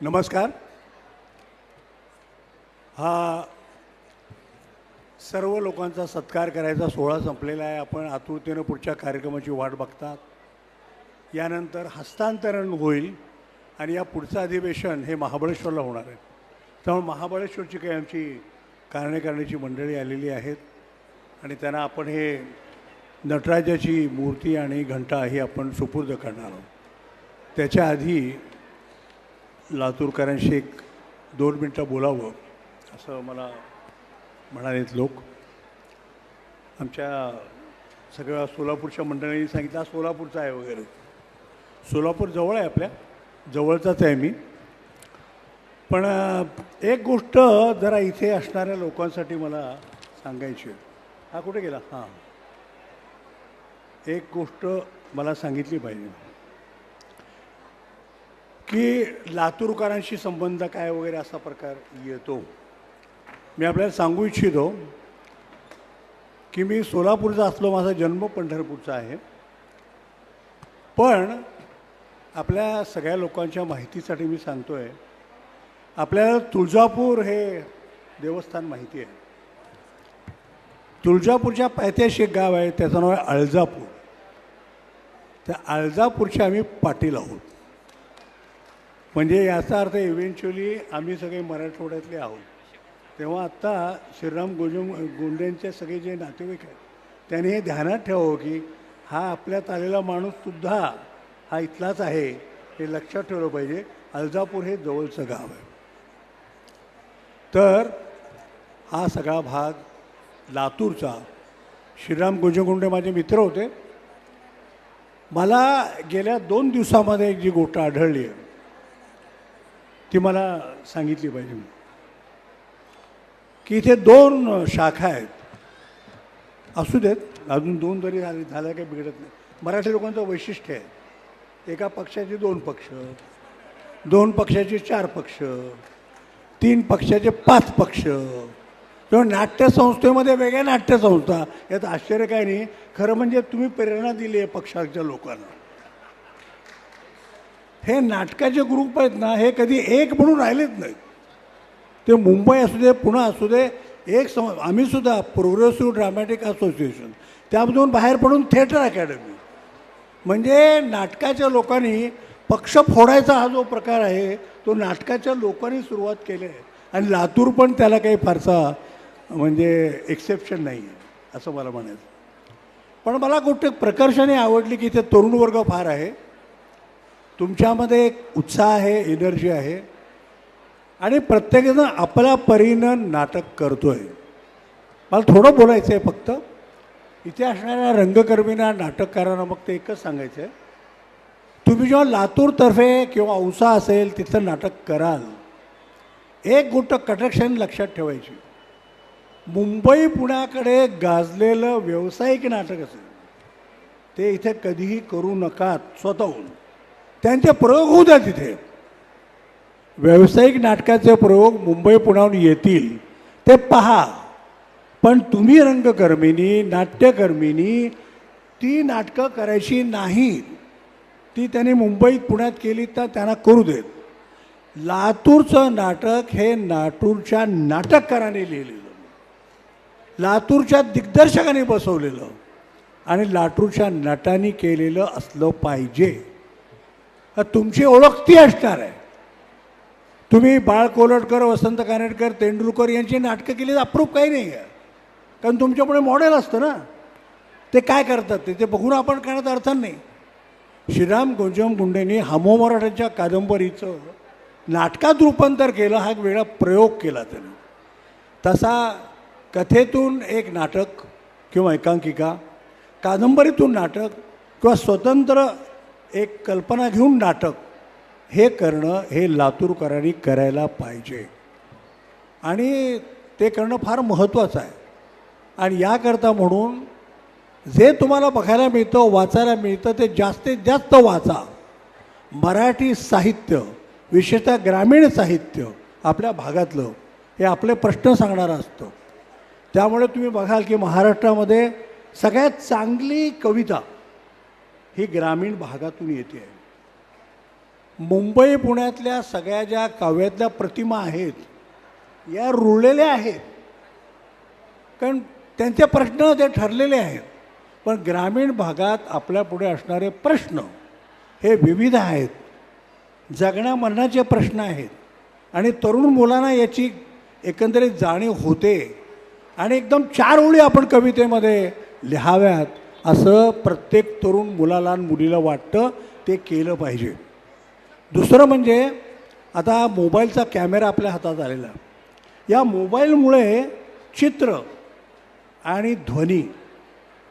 नमस्कार. हा सर्व लोकांचा सत्कार करायचा सोहळा संपलेला आहे. आपण आतुरतेनं पुढच्या कार्यक्रमाची वाट बघतात. यानंतर हस्तांतरण होईल आणि या पुढचं अधिवेशन हे महाबळेश्वरला होणार आहे. त्यामुळे महाबळेश्वरची काही आमची कारणे करण्याची मंडळी आलेली आहेत. आणि त्यांना आपण हे नटराजाची मूर्ती आणि घंटा ही आपण सुपूर्द करणार आहोत. त्याच्या आधी लातूरकरांशी एक दोन मिनटं बोलावं असं मला म्हणालेत लोक. आमच्या सगळ्या सोलापूरच्या मंडळींनी सांगितलं हा सोलापूरचा आहे वगैरे. सोलापूर जवळ आहे आपल्या जवळचाच आहे मी. पण एक गोष्ट जरा इथे असणाऱ्या लोकांसाठी मला सांगायची आहे. हा कुठे गेला? हां. एक गोष्ट मला सांगितली पाहिजे. की लातूरकरांशी संबंध काय वगैरे असा प्रकार येतो? मी आपल्याला सांगू इच्छितो की मी सोलापूरचा असलो माझा जन्म पंढरपूरचा आहे. पण आपल्या सगळ्या लोकांच्या माहितीसाठी मी सांगतो आहे आपल्याला तुळजापूर हे देवस्थान माहिती आहे. तुळजापूरच्या पायथ्याशी एक गाव आहे त्याचं नाव आहे अळजापूर त्या अळजापूरचे आम्ही पाटील आहोत. म्हणजे याचा अर्थ इव्हेंच्युअली आम्ही सगळे मराठवाड्यातले आहोत. तेव्हा आत्ता श्रीराम गोजम गोंडेंचे सगळे जे नातेवाईक आहेत त्यांनी हे ध्यानात ठेवावं की हा आपल्यात आलेला माणूससुद्धा हा इथलाच आहे हे लक्षात ठेवलं पाहिजे. अळजापूर हे जवळचं गाव आहे. तर हा सगळा भाग लातूरचा. श्रीराम गोजगुंडे माझे मित्र होते. मला गेल्या दोन दिवसामध्ये एक जी गोष्ट आढळली आहे. ती मला सांगितली पाहिजे की इथे दोन शाखा आहेत. असू देत अजून दोन जरी झाले झाल्या काही बिघडत नाही. मराठी लोकांचं वैशिष्ट्य आहे. एका पक्षाचे दोन पक्ष दोन पक्षाचे चार पक्ष तीन पक्षाचे पाच पक्ष. किंवा नाट्यसंस्थेमध्ये वेगळ्या नाट्यसंस्था यात आश्चर्य काय नाही. खरं म्हणजे तुम्ही प्रेरणा दिली आहे पक्षाच्या लोकांना. हे नाटकाचे ग्रुप आहेत ना हे कधी एक म्हणून राहिलेच नाहीत ते मुंबई असू दे पुणे असू दे एक सम आम्हीसुद्धा प्रोग्रेसिव्ह ड्रामॅटिक असोसिएशन त्यामधून बाहेर पडून थिएटर अकॅडमी. म्हणजे नाटकाच्या लोकांनी पक्ष फोडायचा हा जो प्रकार आहे तो नाटकाच्या लोकांनी सुरुवात केली आहे. आणि लातूर पण त्याला काही फारसा म्हणजे एक्सेप्शन नाही आहे असं मला म्हणायचं. पण मला कुठे प्रकर्षाने आवडली की इथे तरुण वर्ग फार आहे. तुमच्यामध्ये एक उत्साह आहे एनर्जी आहे. आणि प्रत्येकजण आपल्या परीनं नाटक करतो आहे मला थोडं बोलायचं आहे फक्त. इथे असणाऱ्या रंगकर्मींना नाटककारांना मग ते एकच सांगायचं आहे. तुम्ही जेव्हा लातूरतर्फे किंवा औसा असेल तिथं नाटक कराल एक गोष्ट कटक्षण लक्षात ठेवायची. मुंबई पुण्याकडे गाजलेलं व्यावसायिक नाटक असेल ते इथे कधीही करू नकात स्वतःहून. त्यांचे प्रयोग होऊ द्या तिथे. व्यावसायिक नाटकाचे प्रयोग मुंबई पुण्याहून येतील. ते पहा. पण तुम्ही रंगकर्मीनी नाट्यकर्मीनी ती नाटकं करायची नाहीत ती त्यांनी मुंबईत पुण्यात केली तर त्यांना करू देत. लातूरचं नाटक हे लातूरच्या नाटककाराने लिहिलेलं. लातूरच्या दिग्दर्शकाने बसवलेलं. आणि लातूरच्या नटांनी केलेलं असलं पाहिजे. तुमची ओळख ती असणार आहे. तुम्ही बाळ कोलटकर वसंत कानेटकर तेंडुलकर यांची नाटकं केली तर अप्रूप काही नाही आहे. कारण तुमच्यापुढे मॉडेल असतं ना. ते काय करतात ते? ते बघून आपण करण्यात अर्थ नाही. श्रीराम गोंजम गुंडेंनी हमो मराठ्याच्या कादंबरीचं नाटकात रूपांतर केलं हा एक वेगळा प्रयोग केला त्याने. तसा कथेतून एक नाटक किंवा एकांकिका कादंबरीतून नाटक किंवा स्वतंत्र एक कल्पना घेऊन नाटक हे करणं हे लातूरकरांनी करायला पाहिजे. आणि ते करणं फार महत्त्वाचं आहे. आणि याकरता म्हणून जे तुम्हाला बघायला मिळतं वाचायला मिळतं ते जास्तीत जास्त वाचा. मराठी साहित्य विशेषतः ग्रामीण साहित्य आपल्या भागातलं हे आपले प्रश्न सांगणारं असतं. त्यामुळे तुम्ही बघाल की महाराष्ट्रामध्ये सगळ्यात चांगली कविता ही ग्रामीण भागातून येते. आहे मुंबई पुण्यातल्या सगळ्या ज्या काव्यातल्या प्रतिमा आहेत या रुळलेल्या आहेत. कारण त्यांचे प्रश्न ते ठरलेले आहेत. पण ग्रामीण भागात आपल्यापुढे असणारे प्रश्न हे विविध आहेत. जगण्यामरणाचे प्रश्न आहेत. आणि तरुण मुलांना याची एकंदरीत जाणीव होते. आणि एकदम चार ओळी आपण कवितेमध्ये लिहाव्यात. असं प्रत्येक तरुण मुलाला आणि मुलीला वाटतं ते केलं पाहिजे. दुसरं म्हणजे आता मोबाईलचा कॅमेरा आपल्या हातात आलेला. या मोबाईलमुळे चित्र आणि ध्वनी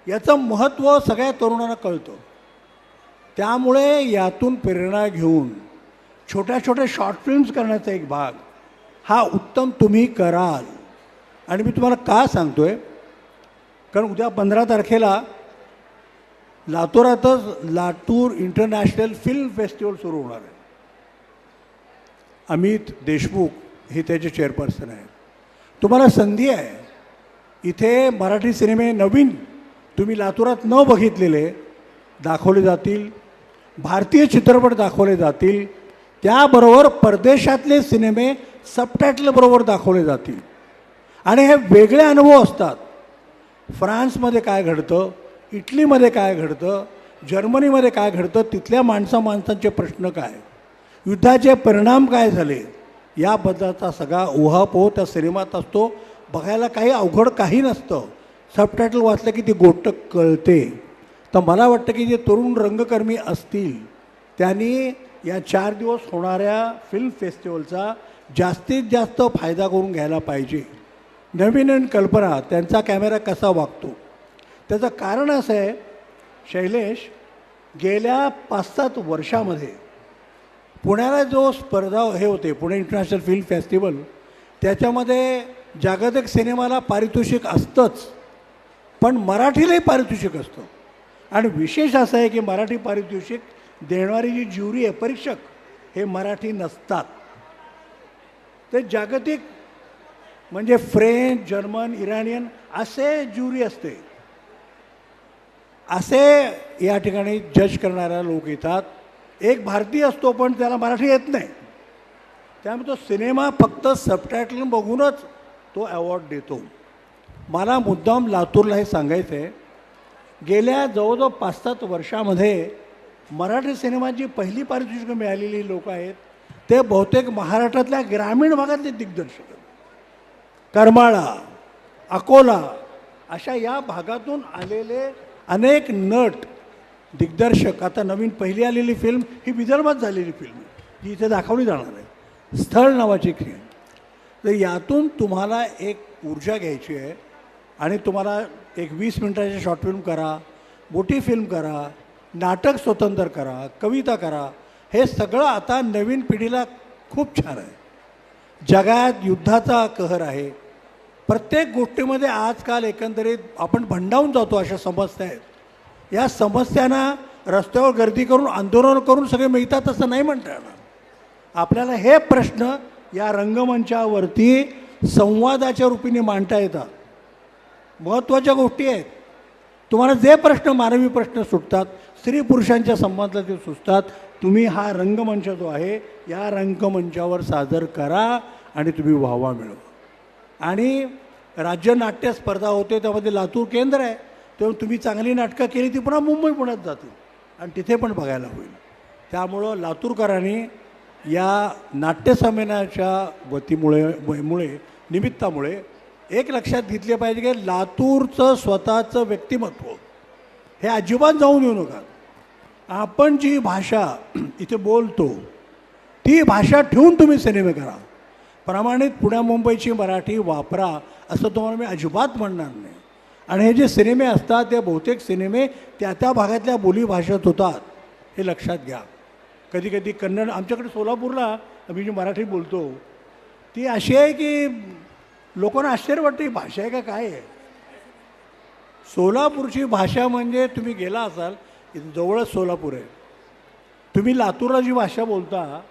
याचं महत्त्व सगळ्या तरुणांना कळतं. त्यामुळे यातून प्रेरणा घेऊन छोट्या छोट्या शॉर्ट फिल्म्स करण्याचा एक भाग हा उत्तम तुम्ही कराल. आणि मी तुम्हाला का सांगतो आहे कारण उद्या पंधरा तारखेला लातूरातच लातूर इंटरनॅशनल फिल्म फेस्टिवल सुरू होणार आहे. अमित देशमुख हे त्याचे चेअरपर्सन आहेत. तुम्हाला संधी आहे. इथे मराठी सिनेमे नवीन तुम्ही लातूरात न बघितलेले दाखवले जातील. भारतीय चित्रपट दाखवले जातील. त्याबरोबर परदेशातले सिनेमे सबटायटलबरोबर दाखवले जातील. आणि हे वेगळे अनुभव असतात. फ्रान्समध्ये काय घडतं? इटलीमध्ये काय घडतं जर्मनीमध्ये काय घडतं तिथल्या माणसा माणसांचे प्रश्न काय युद्धाचे परिणाम काय झाले याबद्दलचा सगळा उहापोह त्या सिनेमात असतो. बघायला काही अवघड काही नसतं. सबटायटल वाचलं की ती गोष्ट कळते. तर मला वाटतं की जे तरुण रंगकर्मी असतील त्यांनी या चार दिवस होणाऱ्या फिल्म फेस्टिवलचा जास्तीत जास्त फायदा करून घ्यायला पाहिजे. नवीन नवीन कल्पना त्यांचा कॅमेरा कसा वागतो? त्याचं कारण असं आहे शैलेश गेल्या पाच सात वर्षामध्ये पुण्याला जो स्पर्धा हे होते पुणे इंटरनॅशनल फिल्म फेस्टिवल त्याच्यामध्ये जागतिक सिनेमाला पारितोषिक असतंच पण मराठीलाही पारितोषिक असतं. आणि विशेष असं आहे की मराठी पारितोषिक देणारी जी ज्युरी आहे परीक्षक हे मराठी नसतात. ते जागतिक म्हणजे फ्रेंच जर्मन इराणियन असे ज्युरी असते. असे या ठिकाणी जज करणाऱ्या लोक येतात. एक भारतीय असतो पण त्याला मराठी येत नाही. त्यामुळे तो सिनेमा फक्त सबटायटल बघूनच तो अवॉर्ड देतो. मला मुद्दाम लातूरला हे सांगायचं आहे गेल्या जवळजवळ पाच सात वर्षामध्ये मराठी सिनेमाची पहिली पारितोषिकं मिळालेली लोक आहेत. ते बहुतेक महाराष्ट्रातल्या ग्रामीण भागातले दिग्दर्शक करमाळा अकोला अशा या भागातून आलेले अनेक नट दिग्दर्शक आता नवीन पहिली आलेली फिल्म ही विदर्भात झालेली फिल्म ही इथे दाखवली जाणार आहे. स्थळ नावाची फिल्म तर यातून तुम्हाला एक ऊर्जा घ्यायची आहे आणि तुम्हाला एक वीस मिनटाची शॉर्ट फिल्म करा मोठी फिल्म करा नाटक स्वतंत्र करा कविता करा. हे सगळं आता नवीन पिढीला खूप छान आहे. जगात युद्धाचा कहर आहे. प्रत्येक गोष्टीमध्ये आजकाल एकंदरीत आपण भंडावून जातो अशा समस्या आहेत. या समस्यांना रस्त्यावर गर्दी करून आंदोलन करून सगळे मिळतात असं नाही म्हणता येणार. आपल्याला हे प्रश्न या रंगमंचावरती संवादाच्या रूपीने मांडता येतात. महत्त्वाच्या गोष्टी आहेत. तुम्हाला जे प्रश्न मानवी प्रश्न सुटतात स्त्री पुरुषांच्या संबंधात सुचतात तुम्ही हा रंगमंच जो आहे या रंगमंचावर सादर करा आणि तुम्ही व्हावा मिळवा. आणि राज्य नाट्य स्पर्धा होते त्यामध्ये लातूर केंद्र आहे. तेव्हा तुम्ही चांगली नाटकं केली ती पुन्हा मुंबई पुण्यात जातील. आणि तिथे पण बघायला होईल. त्यामुळं लातूरकरांनी या नाट्यसंमेलनाच्या गतीमुळे मुळे निमित्तामुळे एक लक्षात घेतले पाहिजे की लातूरचं स्वतःचं व्यक्तिमत्व हे अजिबात जाऊन येऊ नका. आपण जी भाषा इथे बोलतो ती भाषा ठेवून तुम्ही सिनेमे करा. प्रमाणित पुण्या मुंबईची मराठी वापरा असं तुम्हाला मी अजिबात म्हणणार नाही. आणि हे जे सिनेमे असतात ते बहुतेक सिनेमे त्या त्या भागातल्या बोलीभाषेत होतात हे लक्षात घ्या. कधी कधी कन्नड आमच्याकडे सोलापूरला आम्ही जी मराठी बोलतो ती अशी आहे की लोकांना आश्चर्य वाटतं ही भाषा आहे का काय आहे? सोलापूरची भाषा म्हणजे तुम्ही गेला असाल जवळच सोलापूर आहे. तुम्ही लातूरला जी भाषा बोलता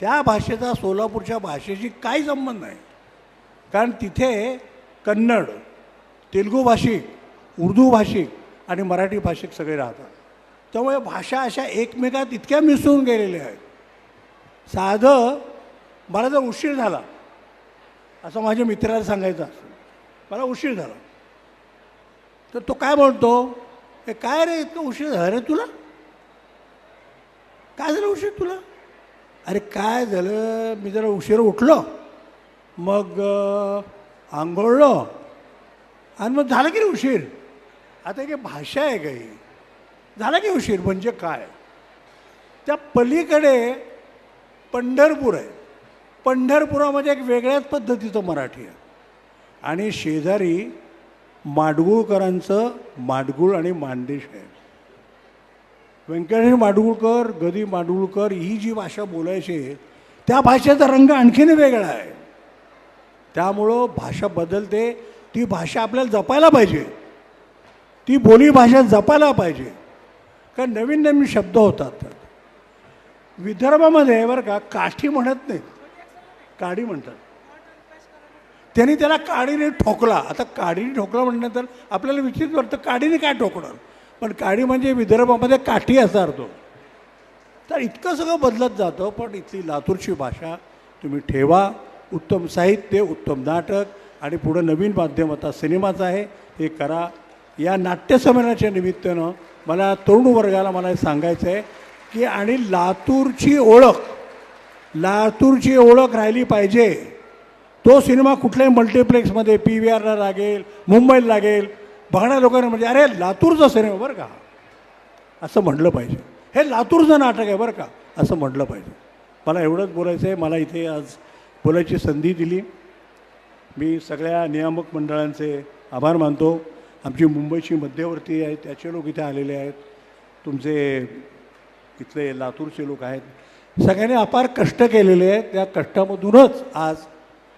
त्या भाषेचा सोलापूरच्या भाषेशी काही संबंध नाही. कारण तिथे कन्नड तेलुगू भाषिक उर्दू भाषिक आणि मराठी भाषिक सगळे राहतात. त्यामुळे भाषा अशा एकमेकात इतक्या मिसळून गेलेल्या आहेत. साधं मला जर उशीर झाला. असं माझ्या मित्राला सांगायचं असं मला उशीर झाला. तर तो काय म्हणतो? हे काय रे इतकं उशीर झाला रे तुला? काय झालं उशीर तुला? अरे काय झालं? मी जरा उशीर उठलो. मग आंघोळलो. आणि मग झालं की उशीर? आता काही भाषा आहे काही. झाला की उशीर म्हणजे काय? त्या पलीकडे पंढरपूर आहे. पंढरपुरामध्ये एक वेगळ्याच पद्धतीचं मराठी आहे. आणि शेजारी माडगुळकरांचं माडगुळ आणि मांडेश आहे. व्यंकटेश माडगुळकर गदी माडगुळकर ही जी भाषा बोलायची त्या भाषेचा रंग आणखीन वेगळा आहे. त्यामुळं भाषा बदलते. ती भाषा आपल्याला जपायला पाहिजे. ती बोली भाषा जपायला पाहिजे. कारण नवीन नवीन शब्द होतात. विदर्भामध्ये बरं का काठी म्हणत नाहीत. काडी म्हणतात. त्यांनी त्याला काडीने ठोकला. आता काडीने ठोकला म्हटल्यानंतर आपल्याला विचित्र वाटतं काडीने काय ठोकणार? पण काडी म्हणजे विदर्भामध्ये काठी असा अर्थ तर इतकं सगळं बदलत जातं पण इथली लातूरची भाषा तुम्ही ठेवा. उत्तम साहित्य उत्तम नाटक आणि पुढं नवीन माध्यम आता सिनेमाचं आहे हे करा. या नाट्यसंमेलनाच्या निमित्तानं मला तरुण वर्गाला मला सांगायचं आहे की आणि लातूरची ओळख लातूरची ओळख राहिली पाहिजे. तो सिनेमा कुठल्याही मल्टिप्लेक्समध्ये पी व्ही आरला लागेल मुंबईला लागेल बघणाऱ्या लोकांना म्हणजे अरे लातूरचं सिनेमा बरं का. असं म्हटलं पाहिजे. हे लातूरचं नाटक आहे बरं का. असं म्हटलं पाहिजे. मला एवढंच बोलायचं आहे. मला इथे आज बोलायची संधी दिली. मी सगळ्या नियामक मंडळांचे आभार मानतो. आमची मुंबईची मध्यवर्ती आहे त्याचे लोक इथे आलेले आहेत. तुमचे इथले लातूरचे लोक आहेत. सगळ्यांनी अपार कष्ट केलेले आहेत. त्या कष्टामधूनच आज.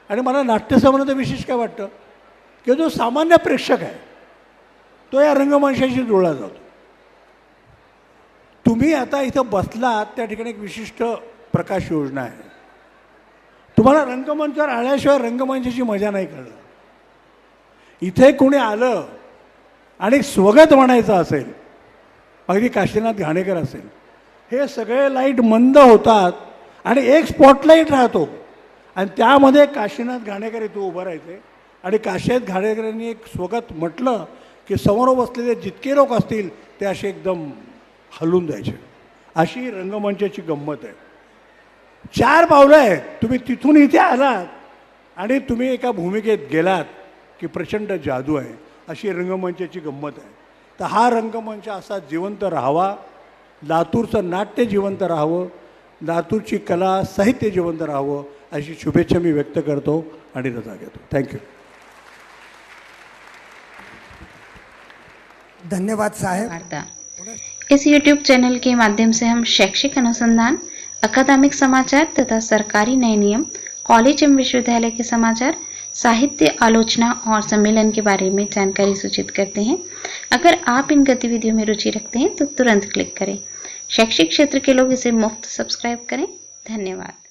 आणि मला नाट्यसंबंध विशेष काय वाटतं? की जो सामान्य प्रेक्षक आहे तो या रंगमंचाशी जोडला जातो. तुम्ही आता इथं बसलात त्या ठिकाणी एक विशिष्ट प्रकाश योजना आहे. तुम्हाला रंगमंचावर आल्याशिवाय रंगमंचाची मजा नाही कळलं इथे कोणी आलं आणि स्वगत म्हणायचं असेल अगदी काशीनाथ घाणेकर असेल हे सगळे लाइट मंद होतात आणि एक स्पॉटलाईट राहतो. आणि त्यामध्ये काशीनाथ घाणेकर इथं उभं राहायचे आणि काशीनाथ घाणेकरांनी एक स्वगत म्हटलं की समोर बसलेले जितके लोक असतील ते असे एकदम हलून जायचे. अशी रंगमंचाची गंमत आहे. चार पावलं आहेत. तुम्ही तिथून इथे आलात आणि तुम्ही एका भूमिकेत गेलात की प्रचंड जादू आहे. अशी रंगमंचाची गंमत आहे. तर हा रंगमंच असा जिवंत राहावा. लातूरचं नाट्य जिवंत राहावं. लातूरची कला साहित्य जिवंत राहावं अशी शुभेच्छा मी व्यक्त करतो आणि रजा घेतो. थँक्यू धन्यवाद साहेब। इस YouTube चैनल के माध्यम से हम शैक्षिक अनुसंधान, अकादमिक समाचार तथा सरकारी नए नियम कॉलेज एवं विश्वविद्यालय के समाचार, साहित्य आलोचना और सम्मेलन के बारे में जानकारी सूचित करते हैं। अगर आप इन गतिविधियों में रुचि रखते हैं तो तुरंत क्लिक करें। शैक्षिक क्षेत्र के लोग इसे मुफ़्त सब्सक्राइब करें। धन्यवाद।